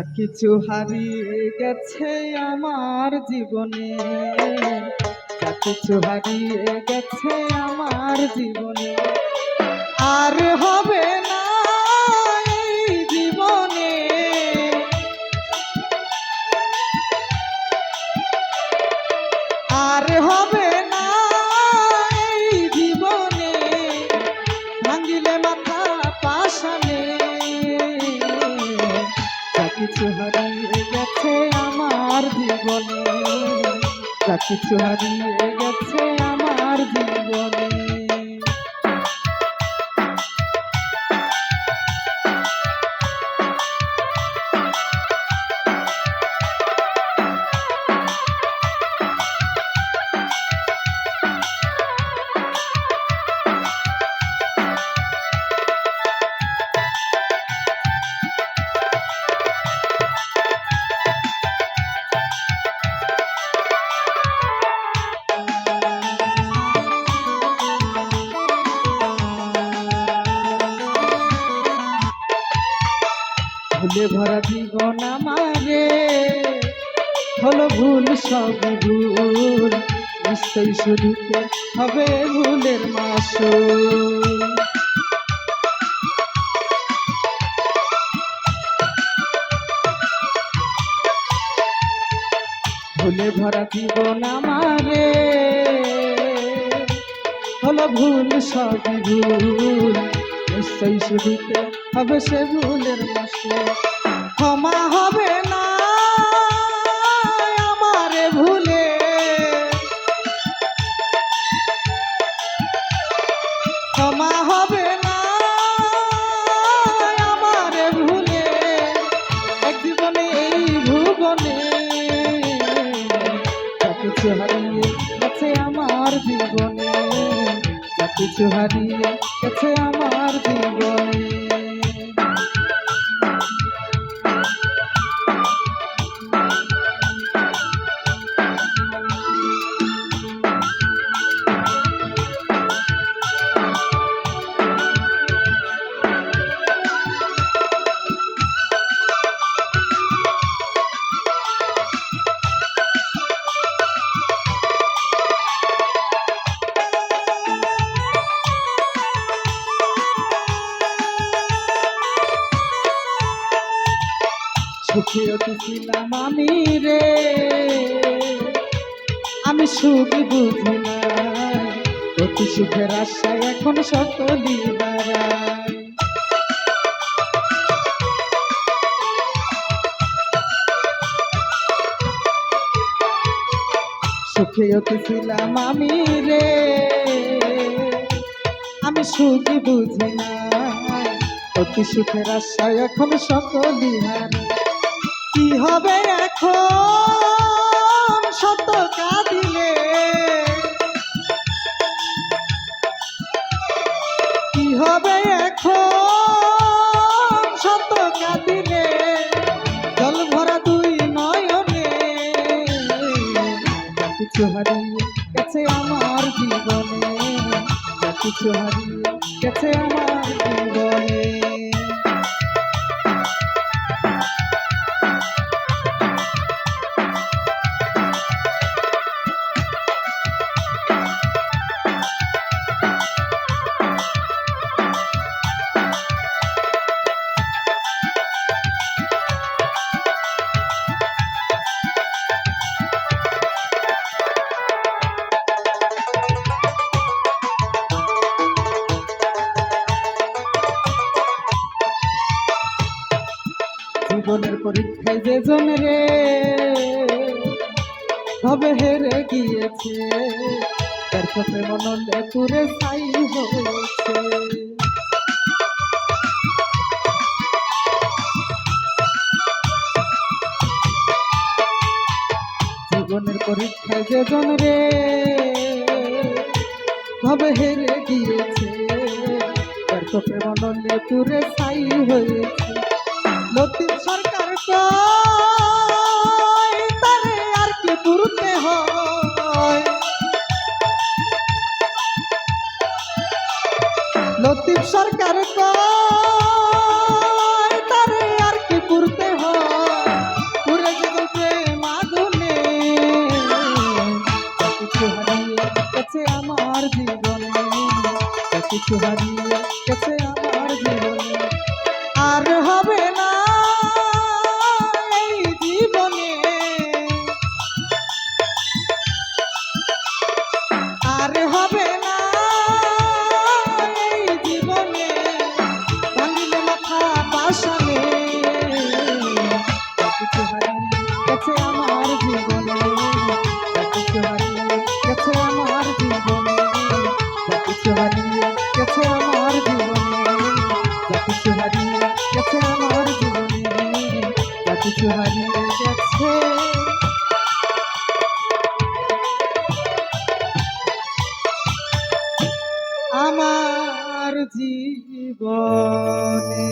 কিছু হারিয়ে গেছে আমার জীবনে, যা কিছু হারিয়ে গেছে আমার জীবনে। আর হবে না জীবনে। আর হবে আমার জীবনে। যা কিছু হারিয়ে গেছে আমার জীবনে। ভুলে ভরা জীবন আমারে। হলো ভুল সব ভুল, নিশ্চয়ই শুরুতে হবে ভুলের মাসুল। ভুলে ভরা জীবন আমারে। হলো ভুল সব ভুল, নিশ্চয়ই শুরুতে হবে সে ভুলের মাসে ক্ষমা হবে না আমারে ভুলে। ক্ষমা হবে না আমারে ভুলে। কিছু হারিয়ে আমার জীবনে কিছু হারিয়ে আমার জীবনে। সুখী ছিলাম আমি রে। আমি সুখ বুঝি না অতি সুখের আশায় এখন সকলি সুখে ছিলাম আমি রে। আমি সুখ বুঝি না অতি সুখের আশায় এখন সকলি হারায় কি হবে এখন? শত কাঁদিলে কি হবে এখন? শত কাঁদিলে জল ভরা দুই নয়নে। কিছু হারিয়ে গেছে আমার জীবনে। কিছু হারিয়ে গেছে আমার জীবনে। জীবনের পরীক্ষায় যে জন রে হবে হেরে গিয়েছে। তার সাথে মনলে পুরে ছাই হয়েছে। জীবনের পরীক্ষায় যে জন রে হবে হেরে গিয়েছে। তার চোখে মনলে পুরে ছাই হয়েছে। মতিন সরকার তারে আর কে পুরুতে হয়? লতিফ সরকার তারে আর কি পুরতে হয়? পুরে যেগুলো প্রেম কিছু হারিয়ে গেছে আমার জীবনে কিছু হারিয়ে গেছে আমার জীবনে হবে না জীবনে। ভাঙিলে মাথা পাশানে কিছু হারিয়ে গেছে আমার জীবনে। কিছু হারিয়ে গেছে আমার জীবনে। কিছু হারিয়ে গেছে আমার জীবনে। কিছু হারিয়ে গেছে আমার জীবনে। কিছু হারিয়ে গেছে আমার জীবনে